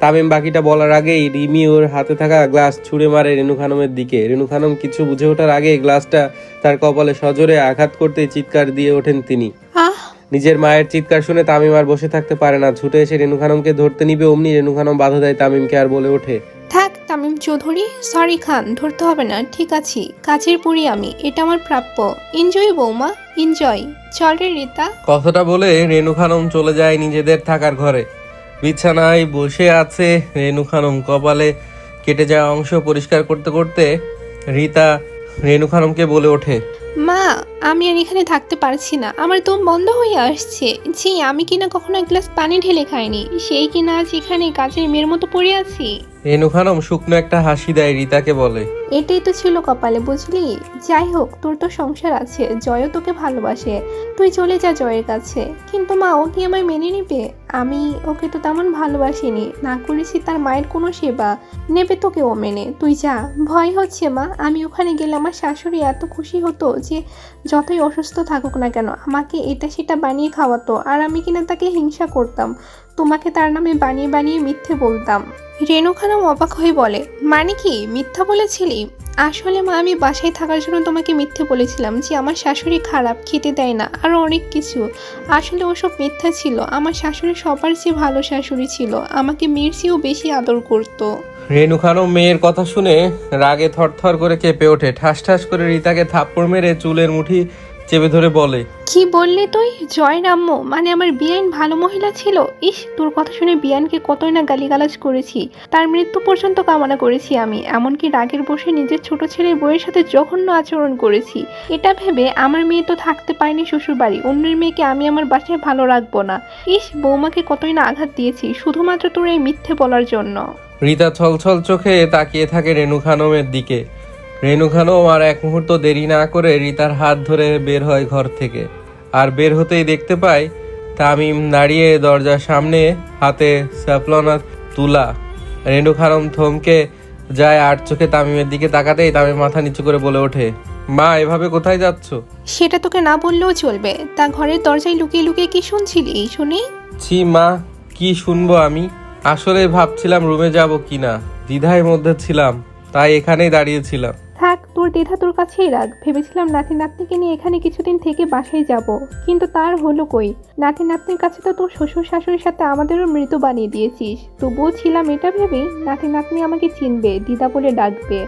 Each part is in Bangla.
তামিম বাকিটা বলার আগেই রিমি ওর হাতে থাকা গ্লাস ছুঁড়ে মারে রেনু খানমের দিকে। রেনু খানম কিছু বুঝে ওঠার আগে গ্লাসটা তার কপালে সজোরে আঘাত করতে চিৎকার দিয়ে ওঠেন তিনি। আহ। নিজের মায়ের চিৎকার শুনে তামিম আর বসে থাকতে পারে না। ছুটে এসে রেনু খানমকে ধরতে নিবে অমনি। রেনু খানম বাধা দেয় তামিমকে আর বলে ওঠে থাক তামিম চৌধুরী সরি খান ধরতে হবে না ঠিক আছি। কাজের পুরি আমি এটা আমার প্রাপ্য। এনজয় বৌমা এনজয় চল রে রিতা। কথাটা বলে রেনু খানম চলে যায় নিজেদের থাকার ঘরে। বিছানায় বসে আছে রেনু খানম কপালে কেটে যাওয়া অংশ পরিষ্কার করতে করতে রীতা রেনু খানমকে বলে ওঠে মা আমি আর এখানে থাকতে পারছি না। আমার দম বন্ধ হয়ে আসছে। জি আমি কিনা কখনো এক গ্লাস পানি ঢেলে খাইনি? সেই কিনা আজ এখানে কাজের মেয়ের মতো পড়ে আছি? রেনু খানম শুকনো একটা হাসি দেয় রীতাকে বলে এটাই তো ছিল কপালে, বুঝলি? যাই হোক, তোর তো সংসার আছে, জয়ও তোকে ভালোবাসে। তুই চলে যা জয়ের কাছে। কিন্তু মা, ও কি আমায় মেনে নিবে? আমি ওকে তো তেমন ভালোবাসিনি, না করেছি তার মায়ের কোনো সেবা। নেবে তোকে ও মেনে। তুই যা। ভয় হচ্ছে মা, আমি ওখানে গেলে আমার শাশুড়ি এত খুশি হতো যে যতই অসুস্থ থাকুক না কেন, আমাকে এটা সেটা বানিয়ে খাওয়াতো। আর আমি কিনা তাকে হিংসা করতাম। তোমাকে তার নামে বানিয়ে বানিয়ে মিথ্যে বলতাম। রেণু খানম অবাক হয়ে বলে মানে কি? মিথ্যা বলেছিলি? আসলে মা, আমি বাসায় থাকার জন্য তোমাকে মিথ্যে বলেছিলাম যে আমার শাশুড়ি খারাপ, খেতে দেয় না আরও অনেক কিছু। আসলে ওসব মিথ্যা ছিল। আমার শাশুড়ি সবার চেয়ে ভালো শাশুড়ি ছিল। আমাকে মেয়ের চেয়েও বেশি আদর করত। রেনু খানম মেয়ের কথা শুনে রাগে থরথর করে কেঁপে ওঠে। ঠাস ঠাস করে রিতাকে থাপ্পড় মেরে চুলের মুঠি চেপে ধরে বলে কি বললি তুই? জয় রাম্য। মানে আমার বিয়ান ভালো মহিলা ছিল? ইস তোর কথা শুনে বিয়ানকে কতই না গালিগালাজ করেছি। তার মৃত্যু পর্যন্ত কামনা করেছি আমি এমনকি রাগের বসে নিজের ছোট ছেলের বইয়ের সাথে জঘন্য আচরণ করেছি। এটা ভেবে আমার মেয়ে তো থাকতে পারেনি শ্বশুর বাড়ি অন্যের মেয়েকে আমি আমার বাসায় ভালো রাখব না। ইস বৌমাকে কতই না আঘাত দিয়েছি শুধুমাত্র তোর এই মিথ্যে বলার জন্য। রীতা ছলছল চোখে তাকিয়ে থাকে রেনু খানমের দিকে। রেনু খানম আর এক মুহূর্ত দেরি না করে রিতার হাত ধরে বের হয় ঘর থেকে। আর বের হতেই দেখতে পায় তামিম দাঁড়িয়ে দরজার সামনে হাতে স্যাফলনা তুলা। রেনু খানম থমকে যায় আর চোখে তামিমের দিকে তাকাতেই তামিম মাথা নিচু করে বলে ওঠে মা এভাবে কোথায় যাচ্ছ? সেটা তোকে না বললেও চলবে। তা ঘরের দরজায় লুকিয়ে লুকিয়ে কি শুনছিলি শুনি? ছি মা কি শুনব আমি? আসলে ভাবছিলাম রুমে যাব কিনা। দ্বিধায় মধ্যে ছিলাম তাই এখানেই দাঁড়িয়েছিলাম থাক তোর দ্বিধা তোর কাছেই রাখ। ভেবেছিলাম নাতি নাতনিকে নিয়ে এখানে কিছুদিন থেকে বাসায় যাব কিন্তু তার হলো কই? নাতি নাতনির কাছে তো তোর শ্বশুর শাশুড়ির সাথে আমাদেরও মৃত বানিয়ে দিয়েছিস। তবুও ছিলাম এটা ভেবেই নাতি নাতনি আমাকে চিনবে দিদা বলে ডাকবে।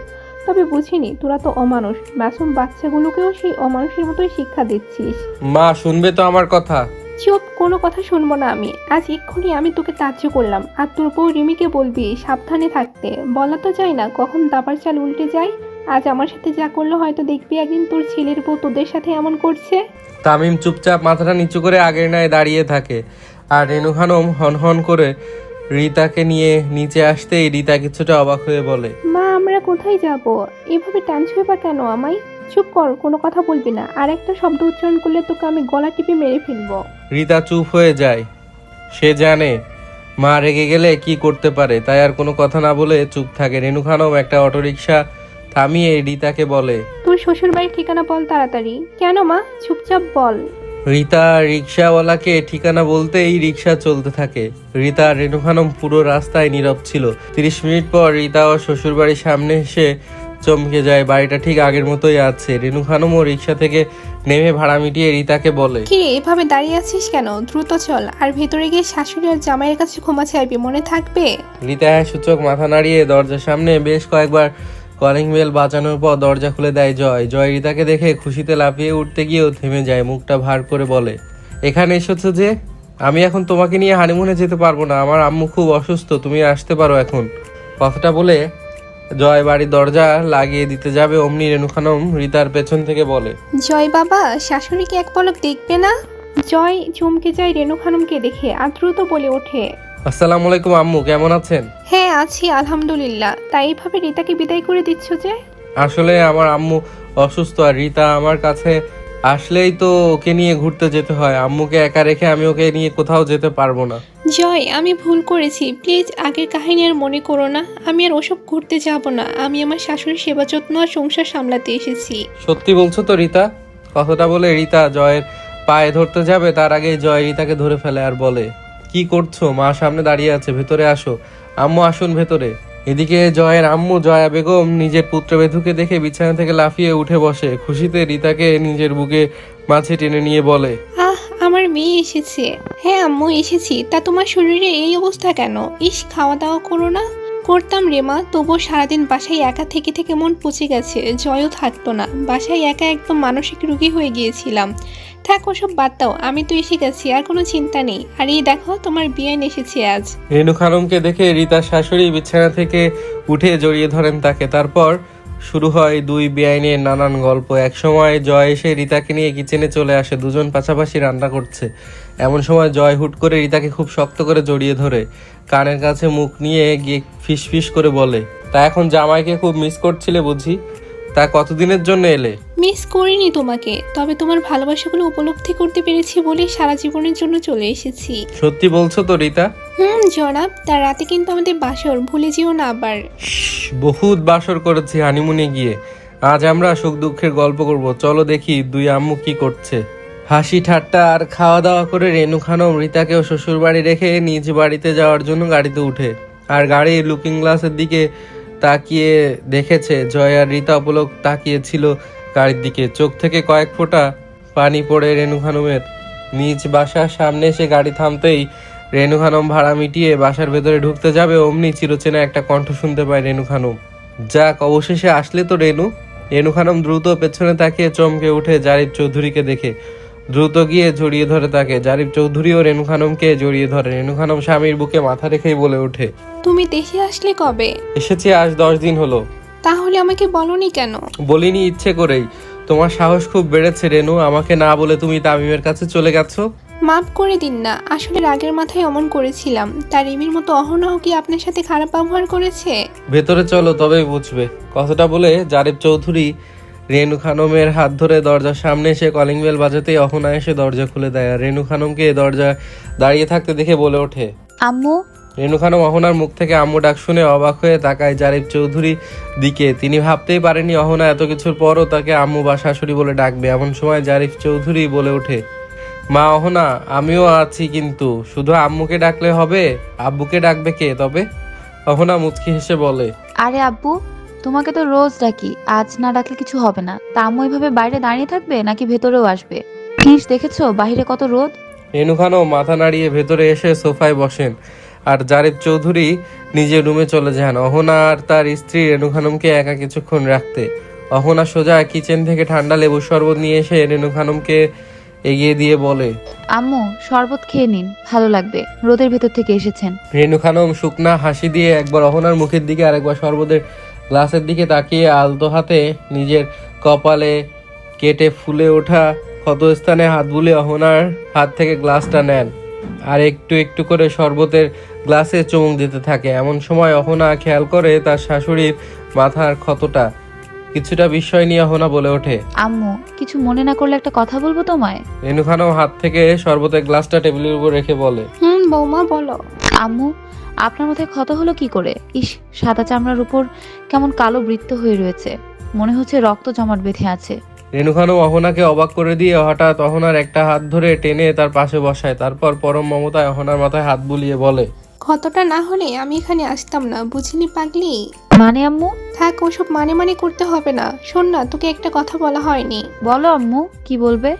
তবে বুঝিনি তোরা তো অমানুষ। মাসুম বাচ্চাগুলোকেও সেই অমানুষের মতোই শিক্ষা দিচ্ছিস। মা শুনবে তো আমার কথা। চুপ কোনো কথা শুনব না আমি। আজ এক্ষুনি আমি তোকে তাজ্য করলাম। আর তোর বউ রিমিকে বলবি সাবধানে থাকতে। বলা তো যায় না কখন দাবার চাল উল্টে যায়। আজ আমার সাথে যা করল হয়তো দেখবি একদিন তোর ছেলের বউ তোদের সাথে এমন করছে। তামিম চুপচাপ মাথাটা নিচু করে আগের ন্যায় দাঁড়িয়ে থাকে। আর রেনু খানম হন হন করে রিতাকে নিয়ে নিচে আসতেই রিতা কিছুটা অবাক হয়ে বলে মা আমরা কোথায় যাব? এভাবে টানছুই বা কেন আমায়? চুপ কর কোনো কথা বলবি না। আর একটা শব্দ উচ্চারণ করলে তোকে আমি গলা টিপে মেরে ফেলব। রিতা চুপ হয়ে যায়। সে জানে মা রেগে গেলে কি করতে পারে তাই আর কোনো কথা না বলে চুপ থাকে। রেনু খানম একটা অটোরিকশা থামিয়ে রীতাকে বলে। তোর শ্বশুর বাড়ির ঠিকানা বল তাড়াতাড়ি। কেন মা? চুপচাপ বল। রীতা রিক্সাওয়ালাকে ঠিকানা বলতেই রিক্সা চলতে থাকে। রীতা রেনু খানম পুরো রাস্তায় নীরব ছিল। তিরিশ মিনিট পর রীতা ও শ্বশুরবাড়ির সামনে এসে চমকে যায়। বাড়িটা ঠিক আগের মতোই আছে। রেনু খানম ও রিক্সা থেকে নেমে ভাড়া মিটিয়ে রীতাকে বলে। কি রে এভাবে দাঁড়িয়ে আছিস কেন? দ্রুত চল। আর ভেতরে গিয়ে শাশুড়ি আর জামাইয়ের কাছে ক্ষমা চাইবি মনে থাকবে? রীতা সূচক মাথা নাড়িয়ে দরজার সামনে বেশ কয়েকবার কলিং বেল বাজানোর পর দরজা খুলে দেয় জয়। জয় রীতাকে দেখে খুশিতে লাফিয়ে উঠতে গিয়েও থেমে যায়, মুখটা ভার করে বলে, এখানে এসেছ যে? আমি এখন তোমাকে নিয়ে হানিমুনে যেতে পারব না। আমার আম্মু খুব অসুস্থ, তুমি আসতে পারো এখন। কথাটা বলে জয় বাড়ির দরজা লাগিয়ে দিতে যাবে অমনি রেণু খানম রীতার পেছন থেকে বলে, জয় বাবা শাশুড়িকে এক পলক দেখবে না? জয় চমকে যায় রেণু খানমকে দেখে, আর দ্রুত বলে ওঠে আসসালামু আলাইকুম আম্মু কেমন আছেন? হ্যাঁ আছি আলহামদুলিল্লাহ। তাই এইভাবে রিতাকে বিদায় করে দিচ্ছ যে? আসলে আমার আম্মু অসুস্থ আর রিতা আমার কাছে আসলেই তো ওকে নিয়ে ঘুরতে যেতে হয়। আম্মুকে একা রেখে আমি ওকে নিয়ে কোথাও যেতে পারব না। জয় আমি ভুল করেছি। প্লিজ আগের কাহিনী আর মনে করো না। আমি আর ওসব ঘুরতে যাব না। আমি আমার শাশুড়ির সেবা যত্ন আর সংসার সামলাতে এসেছি। সত্যি বলছো তো রীতা? কথাটা বলে রিতা জয়ের পায়ে ধরতে যাবে তার আগে জয় রিতাকে ধরে ফেলে আর বলে। কি করছ? মা সামনে দাঁড়িয়ে আছে, ভেতরে আসো। আম্মু, আসুন ভেতরে। এদিকে জয়ের আম্মু, জয়া বেগম নিজের পুত্র বেধুকে দেখে বিছানা থেকে লাফিয়ে উঠে বসে। খুশিতে রিতাকে নিজের বুকে মাছে টেনে নিয়ে বলে, আহ, আমার মেয়ে এসেছে। হ্যাঁ আম্মু, এসেছি। তা তোমার শরীরে এই অবস্থা কেন? ইস খাওয়া দাওয়া করো না। করতাম রে মা তবুও সারাদিন বাসায় একা থেকে থেকে মন পচে গেছে, জয়ও থাকতো না। বাসায় একা একদম মানসিক রুগী হয়ে গিয়েছিলাম। থাক, ওসব বাদ দাও, আমি তো এসে গেছি, আর কোনো চিন্তা নেই। আর এই দেখো, তোমার বিয়ে এসেছে আজ। রেণু খানমকে দেখে রিতার শাশুড়ি বিছানা থেকে উঠে জড়িয়ে ধরেন তাকে। তারপর শুরু হয় দুই বেআইনের নানান গল্প। একসময় জয় এসে রিতাকে নিয়ে কিচেনে চলে আসে দুজন পাশাপাশি রান্না করছে। এমন সময় জয় হুট করে রিতাকে খুব শক্ত করে জড়িয়ে ধরে। কানের কাছে মুখ নিয়ে গিয়ে ফিস ফিস করে বলে তা এখন জামাইকে খুব মিস করছিলে বুঝি? তা কতদিনের জন্য এলে? মিস করিনি তোমাকে তবে তোমার ভালোবাসাগুলো উপলব্ধি করতে পেরেছি বলে সারা জীবনের জন্য চলে এসেছি। সত্যি বলছো তো রিতা হুম, জনাব, তার রাতে কিন্তু আমাদের বাসর, ভুলে যেও না আবার। বহুত বাসর করেছি হানিমুনে গিয়ে। আজ আমরা সুখ দুঃখের গল্প করব। চলো দেখি দুই আম্মু কি করছে। হাসি ঠাট্টা আর খাওয়া দাওয়া করে রেনু খানম রীতাকেও শ্বশুর বাড়ি রেখে নিজ বাড়িতে যাওয়ার জন্য গাড়িতে উঠে। আর গাড়ি লুকিং গ্লাসের দিকে তাকিয়ে দেখেছে, জয় আর রীতা অপলক তাকিয়েছিল গাড়ির দিকে। চোখ থেকে কয়েক ফোঁটা পানি পড়ে রেনু খানমের। নিজ বাসার সামনে এসে গাড়ি থামতেই রেনু খানম ভাড়া মিটিয়ে বাসার ভেতরে ঢুকতে যাবে অমনি চিরচেনা একটা কণ্ঠ শুনতে পায় রেনু খানম। যাক অবশেষে আসলে তো রেনু রেনু খানম দ্রুত পেছনে তাকিয়ে চমকে উঠে জারিফ চৌধুরীকে দেখে। দ্রুত গিয়ে জড়িয়ে ধরে তাকে। জারিফ ও রেনু খানমকে জড়িয়ে ধরে। রেনু খানম স্বামীর বুকে মাথা রেখেই বলে ওঠে তুমি দেশে আসলে কবে? এসেছি আজ দশ দিন হলো। তাহলে আমাকে বলনি কেন? বলিনি ইচ্ছে করেই। তোমার সাহস খুব বেড়েছে রেনু আমাকে না বলে তুমি তামিমের কাছে চলে গেছো? মাফ করে দিন না আসলে রাগের মাথায় অমন করেছিলাম। তার রিমির মতো অহনাও কি আপনার সাথে খারাপ ব্যবহার করেছে? ভেতরে চলো তবেই বুঝবে। কথাটা বলে জারিফ চৌধুরী রেনু খানমের হাত ধরে দরজার সামনে এসে কলিং বেল বাজাতেই অহনা এসে দরজা খুলে দেয় আর রেনু খানমকে দরজা দাঁড়িয়ে থাকতে দেখে বলে ওঠে আম্মু? রেনু খানম অহনার মুখ থেকে আম্মু ডাক শুনে অবাক হয়ে তাকায় জারিফ চৌধুরী দিকে। তিনি ভাবতেই পারেনি অহনা এত কিছুর পরও তাকে আম্মু বা শাশুড়ি বলে ডাকবে। এমন সময় জারিফ চৌধুরী বলে ওঠে মা অহনা আমিও আছি কিন্তু। শুধু আম্মুকে ডাকলে হবে আব্বুকে ডাকবে কে তবে? অহনা মুচকি হেসে বলে আরে আব্বু তোমাকে তো রোজ ডাকি আজ না ডাকলে কিছু হবে না। তা আম্মু এইভাবে বাইরে দাঁড়িয়ে থাকবে নাকি ভেতরেও আসবে? প্লিজ দেখেছ বাইরে কত রোদ? রেনু খানও মাথা নাড়িয়ে ভেতরে এসে সোফায় বসেন। আর জারিফ চৌধুরী নিজের রুমে চলে যান। অহনা আর তার স্ত্রী রেনু খানমকে একা কিছুক্ষণ রাখতে। অহনা সোজা কিচেন থেকে ঠান্ডা লেবু শরবত নিয়ে এসে রেনু খানমকে এগিয়ে দিয়ে বলে আম্মু শরবত খেয়ে নিন ভালো লাগবে। রোদের ভেতর থেকে এসেছেন। রেনু খানম শুকনা হাসি দিয়ে একবার অহনার মুখের দিকে আরেকবার শরবতের গ্লাসের দিকে তাকিয়ে আলতো হাতে নিজের কপালে কেটে ফুলে ওঠা ক্ষতস্থানে হাত বুলে অহনার হাত থেকে গ্লাসটা নেন আর একটু একটু করে শরবতের গ্লাসে চুমুক দিতে থাকে। এমন সময় অহনা খেয়াল করে তার শাশুড়ির মাথার ক্ষতটা কিছুটা বিস্ময় নিয়ে অহনা বলে ওঠে। আম্মু কিছু মনে না করলে একটা কথা বলব তোমায়? রেনু খানম হাত থেকে শরবতের গ্লাসটা টেবিলের উপর রেখে বলে। হুম বৌমা বলো। আম্মু আপনার মাথায় ক্ষত হলো কি করে? ইস সাদা চামড়ার উপর কেমন কালো বৃত্ত হয়ে রয়েছে। মনে হচ্ছে রক্ত জমাট বেঁধে আছে। রেনু খানম অহনাকে অবাক করে দিয়ে হঠাৎ অহনার একটা হাত ধরে টেনে তার পাশে বসায়। তারপর পরম মমতায় অহনার মাথায় হাত বুলিয়ে বলে ক্ষতটা না হলে আমি এখানে আসতাম না বুঝিনি পাগলি? মানে আম্মু? থাক ওসব মানে মানে করতে হবে না। শোন না তোকে একটা কথা বলা হয়নি। বলো আম্মু কি বলবে?